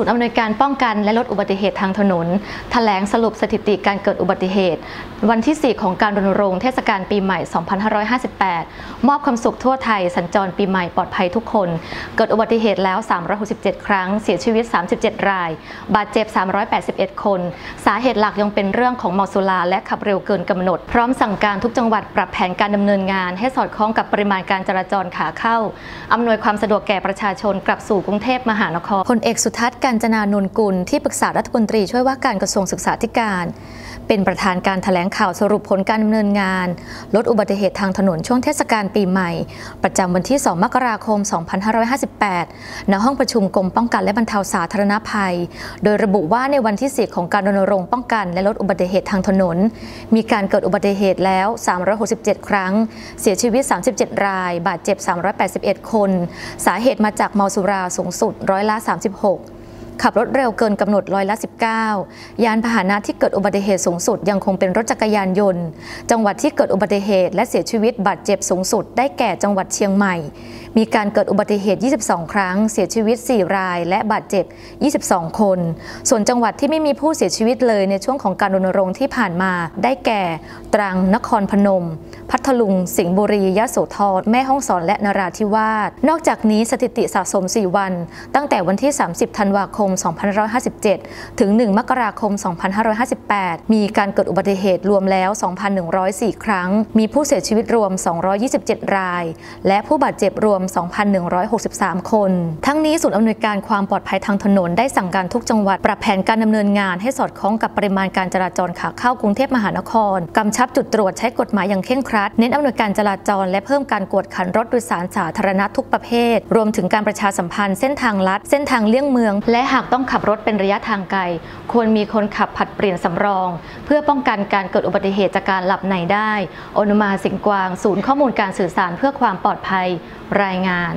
ศูนย์อำนวยการป้องกันและลดอุบัติเหตุทางถนนแถลงสรุปสถิติการเกิดอุบัติเหตุ วันที่ 4 ของการรณรงค์เทศกาลปีใหม่ 2558 มอบความสุขทั่วไทยสัญจรปีใหม่ปลอดภัยทุกคน เกิดอุบัติเหตุแล้ว 367 ครั้ง เสียชีวิต 37 ราย บาดเจ็บ 381 คน สาเหตุหลักยังเป็นเรื่องของเมาสุราและขับเร็วเกินกำหนด พร้อมสั่งการทุกจังหวัดปรับแผนการดำเนินงาน ให้สอดคล้องกับปริมาณการจราจรขาเข้าอำนวยความสะดวกแก่ประชาชนกลับสู่กรุงเทพมหานครพลเอกสุทัศน์การจนานนกุลที่ปรึกษารัฐมนตรีช่วยว่าการกระทรวงศึกษาธิการ เป็นประธานการถแถลงข่าวสรุปผลการดำเนินงาน ลดอุบัติเหตุทางถนนช่วงเทศกาลปีใหม่ ประจำวันที่ 2 มกราคม 2558 ณ ห้องประชุมกรมป้องกันและบรรเทาสาธารณภัย โดยระบุว่าในวันที่4ของการรณรงค์ป้องกันและลดอุบัติเหตุทางถนน มีการเกิดอุบัติเหตุแล้ว 367 ครั้ง เสียชีวิต 37 ราย บาดเจ็บ 381 คน สาเหตุมาจากเมาสุราสูงสุดร้อยละ36 ขับรถเร็วเกินกำหนดร้อยละ 19 ยานพาหนะที่เกิดอุบัติเหตุสูงสุดยังคงเป็นรถจักรยานยนต์ จังหวัดที่เกิดอุบัติเหตุและเสียชีวิตบาดเจ็บสูงสุด ได้แก่จังหวัดเชียงใหม่ มีการเกิดอุบัติเหตุ 22 ครั้ง เสียชีวิต 4 ราย และบาดเจ็บ 22 คน ส่วนจังหวัดที่ไม่มีผู้เสียชีวิตเลยในช่วงของการรณรงค์ที่ผ่านมา ได้แก่ ตรัง นครพนม พัทลุง สิงห์บุรี ยะโสธร แม่ฮ่องสอน และนราธิวาส นอกจากนี้สถิติสะสม 4 วัน ตั้งแต่วันที่ 30 ธันวาคม 2557 ถึง 1 มกราคม 2558 มีการเกิดอุบัติเหตุรวมแล้ว 2,104 ครั้ง มีผู้เสียชีวิตรวม 227 ราย และผู้บาดเจ็บรวม 2,163 คน ทั้งนี้ศูนย์อำนวยการความปลอดภัยทางถนนได้สั่งการทุกจังหวัดปรับแผนการดำเนินงานให้สอดคล้องกับปริมาณการจราจรขาเข้ากรุงเทพมหานครกำชับจุดตรวจใช้กฎหมายอย่างเคร่งครัดเน้นอำนวยการจราจร และเพิ่มการกวดขันรถโดยสารสาธารณะทุกประเภท รวมถึงการประชาสัมพันธ์เส้นทางลัด เส้นทางเลี่ยงเมือง และหากต้องขับรถเป็นระยะทางไกล ควรมีคนขับผัดเปลี่ยนสำรอง เพื่อป้องกันการเกิดอุบัติเหตุจากการหลับในได้ อนุมาสิงห์กวาง ศูนย์ข้อมูลการสื่อสารเพื่อความปลอดภัย รายงาน